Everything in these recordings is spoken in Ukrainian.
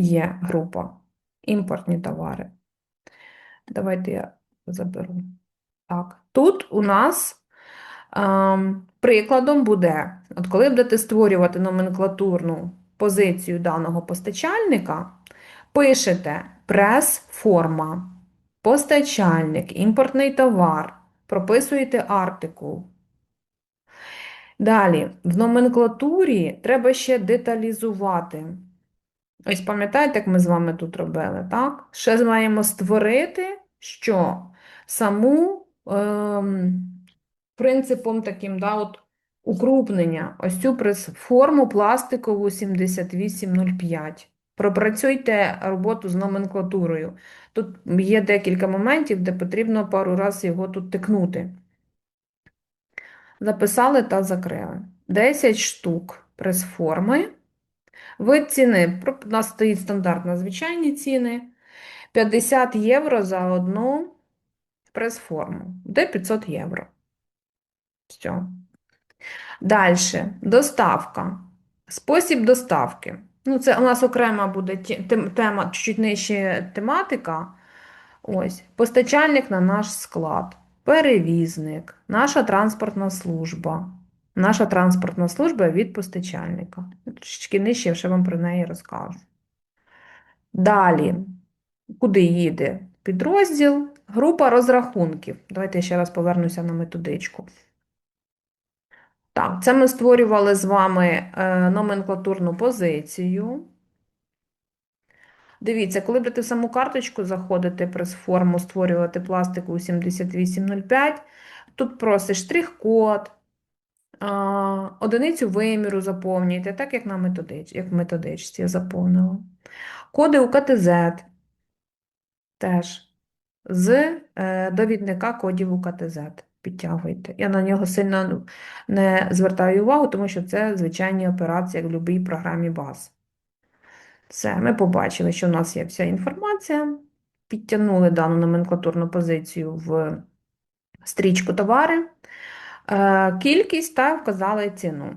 є група імпортні товари. Давайте я заберу. Так, тут у нас ем, прикладом буде, от коли будете створювати номенклатурну позицію даного постачальника, пишете прес-форма, постачальник, імпортний товар, прописуєте артикул. Далі, в номенклатурі треба ще деталізувати. Ось пам'ятаєте, як ми з вами тут робили, так? Ще маємо створити що? Саму ем, принципом таким, да, от, укрупнення, ось цю форму пластикову 7805. Пропрацюйте роботу з номенклатурою. Тут є декілька моментів, де потрібно пару разів його тут тикнути. Записали та закрили. 10 штук прес-форми. Вид ціни, у нас стоїть стандартно звичайні ціни. 50 євро за одну прес-форму. Де 500 євро. Все. Далі. Доставка. Спосіб доставки. Ну, це у нас окрема буде тема, чуть нижче тематика. Ось. Постачальник на наш склад. Перевізник. Наша транспортна служба. Наша транспортна служба від постачальника. Трішечки нижче я ще вам про неї розкажу. Далі. Куди їде підрозділ? Група розрахунків. Давайте я ще раз повернуся на методичку. Так, це ми створювали з вами е, номенклатурну позицію. Дивіться, коли в саму карточку заходити, прес-форму, створювати пластику 7805, тут просить штрих-код, одиницю виміру заповнюйте, так як на методич, як в методичці я заповнила. Коди УКТЗ теж з е, довідника кодів УКТЗ підтягуйте. Я на нього сильно ну, не звертаю увагу, тому що це звичайні операції, як в будь-якій програмі баз. Все, ми побачили, що у нас є вся інформація. Підтягнули дану номенклатурну позицію в стрічку товари. Е, Кількість та вказали ціну.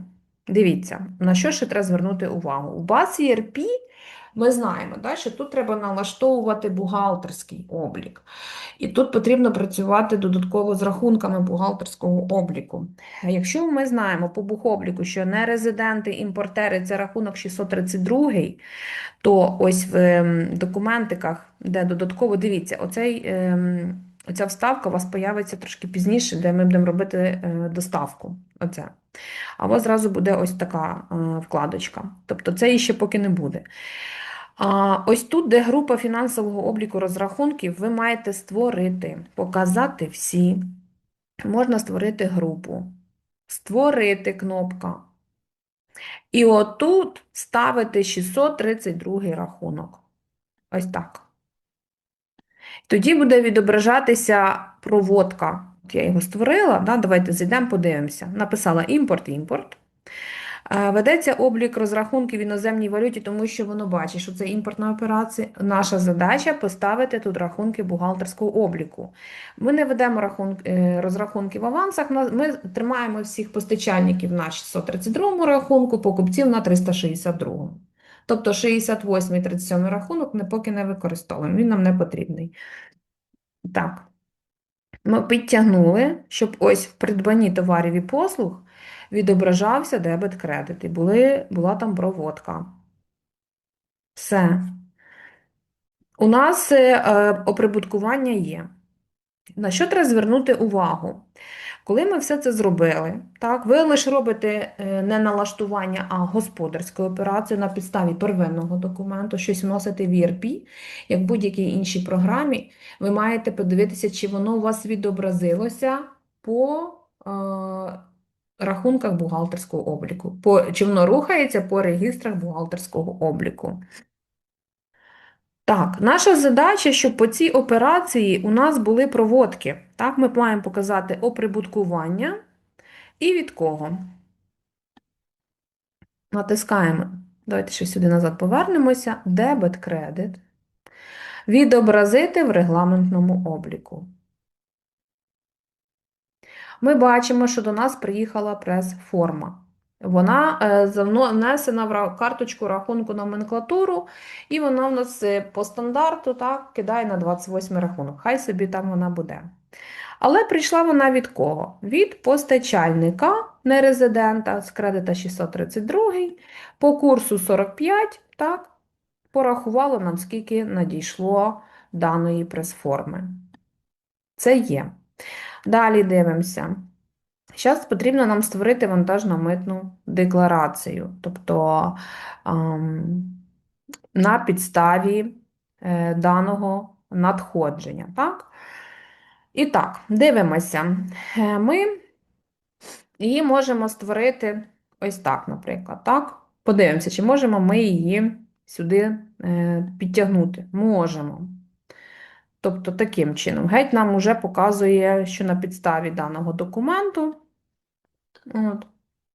Дивіться, на що ще треба звернути увагу. У баз ERP ми знаємо, да, що тут треба налаштовувати бухгалтерський облік. І тут потрібно працювати додатково з рахунками бухгалтерського обліку. Якщо ми знаємо по бухобліку, що нерезиденти, імпортери це рахунок 632, то ось в ем, документиках, де додатково, дивіться, оцей, ем, оця вставка у вас появиться трошки пізніше, де ми будемо робити е, доставку. Оце. А вас зразу буде ось така е, вкладочка. Тобто це її ще поки не буде. А ось тут, де група фінансового обліку розрахунків, ви маєте створити, показати всі. Можна створити групу. Створити кнопка. І отут ставити 632 рахунок. Ось так. Тоді буде відображатися проводка. Я його створила. Да? Давайте зайдемо, подивимося. Написала імпорт, імпорт. Е, Ведеться облік розрахунків в іноземній валюті, тому що воно бачить, що це імпортна операція. Наша задача поставити тут рахунки бухгалтерського обліку. Ми не ведемо рахун... е, розрахунки в авансах, ми тримаємо всіх постачальників на 632 рахунку, покупців на 362. Тобто 68 і 37 рахунок ми поки не використовуємо, він нам не потрібний. Так, ми підтягнули, щоб ось в придбанні товарів і послуг відображався дебет-кредит і були, була там проводка. Все. У нас е, е, оприбуткування є. На що треба звернути увагу? Коли ми все це зробили, так, ви лише робите е, не налаштування, а господарську операцію на підставі первинного документу, щось вносите в ERP, як в будь-якій іншій програмі, ви маєте подивитися, чи воно у вас відобразилося по е, рахунках бухгалтерського обліку, по, чи воно рухається по регістрах бухгалтерського обліку. Так, наша задача, щоб по цій операції у нас були проводки. Так, ми маємо показати оприбуткування і від кого. Натискаємо. Давайте ще сюди назад повернемося. Дебет, кредит. Відобразити в регламентному обліку. Ми бачимо, що до нас приїхала прес-форма. Вона е, внесена в карточку рахунку номенклатуру, і вона в нас е, по стандарту так, кидає на 28 рахунок. Хай собі там вона буде. Але прийшла вона від кого? Від постачальника нерезидента з кредита 632 по курсу 45, так, порахувало нам, скільки надійшло даної прес-форми. Це є. Далі дивимося. Зараз потрібно нам створити вантажно-митну декларацію, тобто на підставі е, даного надходження. Так? І так, дивимося. Е, Ми її можемо створити ось так, наприклад. Так? Подивимося, чи можемо ми її сюди е, підтягнути. Можемо. Тобто таким чином. Геть нам вже показує, що на підставі даного документу от,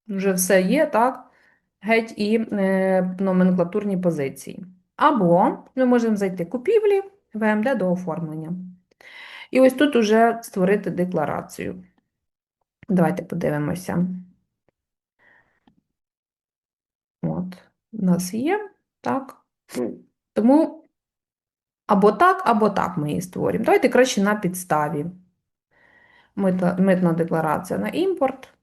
вже все є, так? Геть і е, номенклатурні позиції. Або ми можемо зайти купівлі, ВМД до оформлення. І ось тут уже створити декларацію. Давайте подивимося. От, у нас є, так. Тому або так, або так ми її створюємо. Давайте краще на підставі. Митна, декларація на імпорт.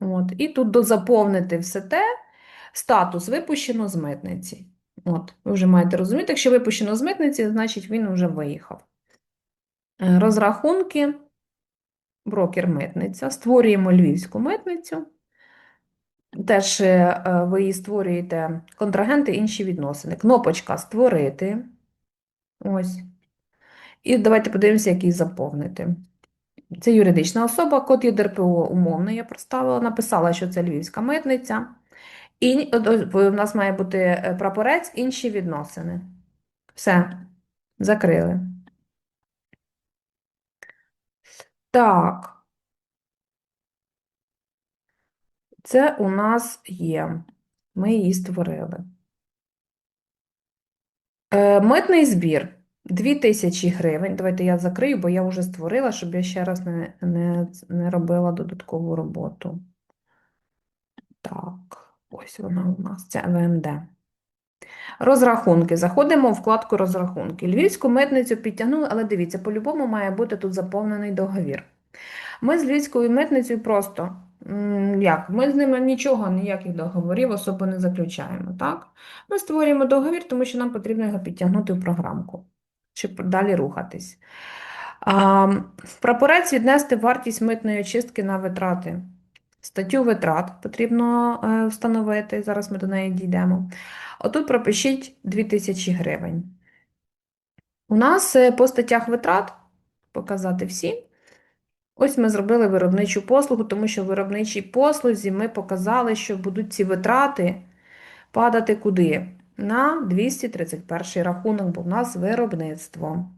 От, і тут дозаповнити все те, статус випущено з митниці. От, ви вже маєте розуміти, якщо випущено з митниці, значить він вже виїхав. Е, Розрахунки, брокер митниця. Створюємо львівську митницю. Теж е, ви її створюєте контрагенти, інші відносини. Кнопочка Створити. Ось. І давайте подивимося, як її заповнити. Це юридична особа, код ЄДРПО умовно я проставила, написала, що це львівська митниця. І от, от, нас має бути е, прапорець, інші відносини. Все, закрили. Так. Це у нас є. Ми її створили. Е, Митний збір 2000 гривень. Давайте я закрию, бо я вже створила, щоб я ще раз не, не, не робила додаткову роботу. Так, ось вона у нас, це ВМД. Розрахунки. Заходимо в вкладку розрахунки. Львівську митницю підтягнули, але дивіться, по-любому має бути тут заповнений договір. Ми з Львівською митницею просто, як, ми з ними нічого, ніяких договорів особо не заключаємо, так? Ми створюємо договір, тому що нам потрібно його підтягнути в програмку, щоб далі рухатись. А, в прапорець віднести вартість митної очистки на витрати. Статтю витрат потрібно е, встановити, зараз ми до неї дійдемо. Отут пропишіть 2000 гривень. У нас е, по статтях витрат, показати всі, ось ми зробили виробничу послугу, тому що в виробничій послузі ми показали, що будуть ці витрати падати куди? На 231 рахунок, бо в нас виробництво.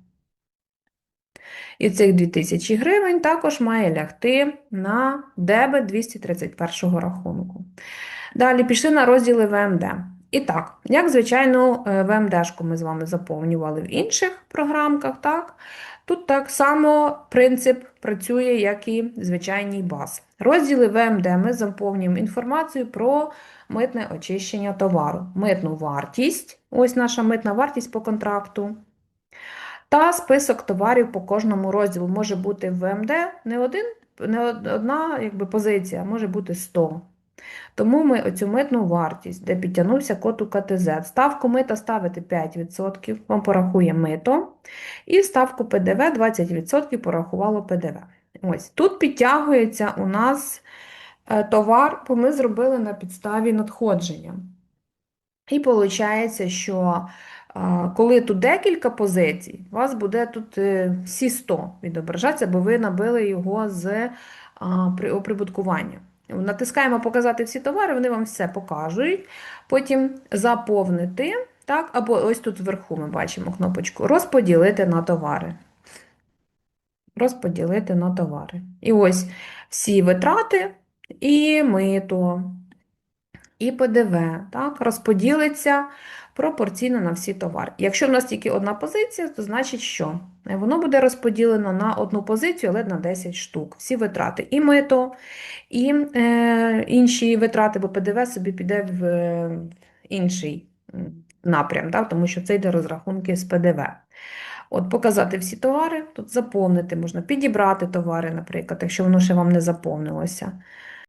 І цих 2000 гривень також має лягти на дебет 231 рахунку. Далі пішли на розділи ВМД. І так, як звичайно, е, ВМДшку ми з вами заповнювали в інших програмках, так? Тут так само принцип працює, як і звичайний баз. Розділи ВМД ми заповнюємо інформацію про митне очищення товару, митну вартість, ось наша митна вартість по контракту. Та список товарів по кожному розділу може бути в ВМД не один, не одна якби, позиція, може бути 100. Тому ми оцю митну вартість, де підтягнувся код у КТЗ, ставку мита ставити 5%, вам порахує мито, і ставку ПДВ 20% порахувало ПДВ. Ось тут підтягується у нас е, товар, бо ми зробили на підставі надходження. І виходить, що коли тут декілька позицій, у вас буде тут е, всі 100 відображатися, бо ви набили його з оприбуткування. Натискаємо Показати всі товари, вони вам все покажуть. Потім заповнити, так, або ось тут вверху ми бачимо кнопочку Розподілити на товари. Розподілити на товари. І ось всі витрати, і мито, і ПДВ, так, розподілиться пропорційно на всі товари. Якщо в нас тільки одна позиція, то значить що? Е, Воно буде розподілено на одну позицію, але на 10 штук. Всі витрати. І мито, і е, інші витрати, бо ПДВ собі піде в е, інший напрям, да, тому що це йде розрахунки з ПДВ. От показати всі товари, тут заповнити можна, підібрати товари, наприклад, якщо воно ще вам не заповнилося.